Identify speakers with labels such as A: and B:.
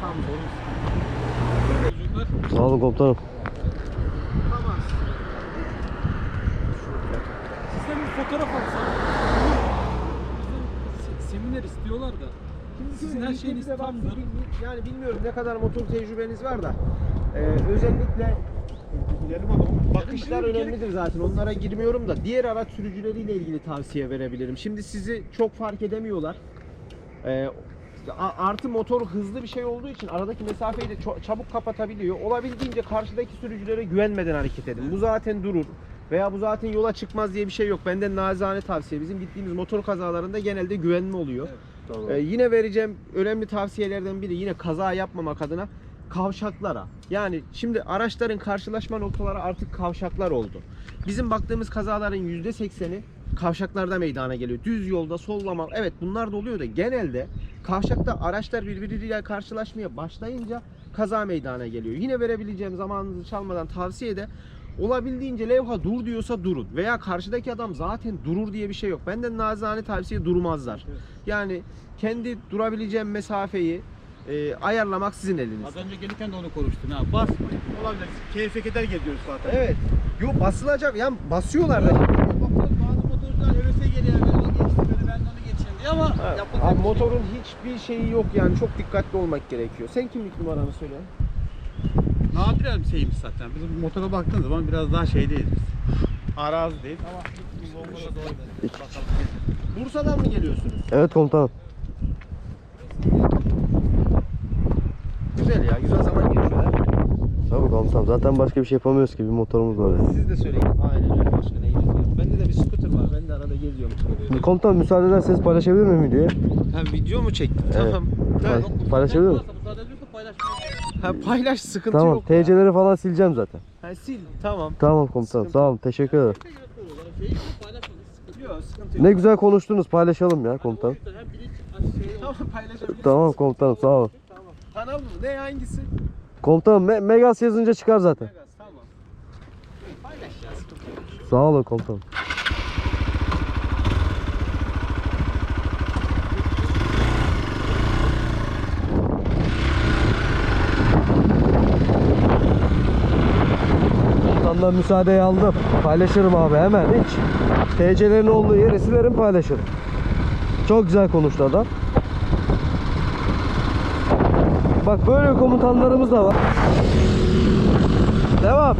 A: tam sorun. Çocuklar
B: Sağ olun komutanım.
A: tamam. Sizden bir fotoğraf alsam. Seminer istiyorlar da. Sizin her şeyiniz tamdır.
C: Yani bilmiyorum ne kadar motor tecrübeniz var da e, özellikle bakışlar önemlidir zaten onlara girmiyorum da diğer araç sürücüleriyle ilgili tavsiye verebilirim. Şimdi sizi çok fark edemiyorlar. E, artı motor hızlı bir şey olduğu için aradaki mesafeyi de çabuk kapatabiliyor. Olabildiğince karşıdaki sürücülere güvenmeden hareket edin. Bu zaten durur veya bu zaten yola çıkmaz diye bir şey yok. Benden nazane tavsiye. Bizim gittiğimiz motor kazalarında genelde güvenli oluyor. Ee, yine vereceğim önemli tavsiyelerden biri yine kaza yapmamak adına kavşaklara. Yani şimdi araçların karşılaşma noktaları artık kavşaklar oldu. Bizim baktığımız kazaların %80'i kavşaklarda meydana geliyor. Düz yolda sollama evet bunlar da oluyor da genelde kavşakta araçlar birbiriyle karşılaşmaya başlayınca kaza meydana geliyor. Yine verebileceğim zamanınızı çalmadan tavsiye de olabildiğince levha dur diyorsa durun veya karşıdaki adam zaten durur diye bir şey yok. Benden nazane tavsiye durmazlar. Yani kendi durabileceğim mesafeyi e, ayarlamak sizin elinizde.
D: Az önce gelirken de onu konuştun ha. Basma. Olabilir. Keyfe keder geziyoruz zaten.
C: Evet. Yo basılacak. Yani basıyorlar da.
D: Geliyor. Ben de onu geçeyim diye ama
C: Evet. Abi
D: şey
C: motorun hiçbir şeyi yok yani çok dikkatli olmak gerekiyor. Sen kimlik numaranı söyle.
D: yok. Nadir bir şeyimiz zaten. Bizim motora baktığın zaman biraz daha şeydeyiz biz. Arazideyiz ama
C: Bursa'dan mı geliyorsunuz?
B: Evet komutanım.
C: Güzel ya. Güzel zaman geçiyorlar.
B: Tabii komutanım. Zaten başka bir şey yapamıyoruz ki. Bir motorumuz var.
C: Siz de söyleyin. Aynen öyle. Başka ne yiyeceğiz? Bende de bir scooter var. Ben de arada geziyorum.
B: Komutanım müsaade ederseniz paylaşabilir miyim videoyu?
C: Ha video mu çektin?
B: Evet.
C: Tamam.
B: Pay-
C: Ha,
B: paylaşabilir miyim?
D: Müsaade ediyorsa paylaşmayı.
C: ha, paylaş sıkıntı
B: Tamam.
C: yok.
B: TC'leri falan sileceğim zaten.
C: Ha, sil. Tamam.
B: Tamam komutanım. Sağ olun. Teşekkür ederim.
D: Şeyi paylaşmadık. Sıkıntı
C: yok. Sıkıntı yok.
B: Ne güzel konuştunuz. Paylaşalım ya komutanım.
D: Hem bilinç şey
C: Tamam paylaşabilirsin.
B: Tamam komutanım. Sağ olun.
C: Tamam. Kanal mı? Ne hangisi?
B: Komutanım Me- Megas yazınca çıkar zaten.
C: Megas tamam. Paylaş ya sıkıntı yok.
B: Sağ olun komutanım. Komutandan müsaadeyi aldım. Paylaşırım abi hemen hiç. TC'lerin olduğu yeri silerim paylaşırım. Çok güzel konuştu adam. Bak böyle komutanlarımız da var. Devam.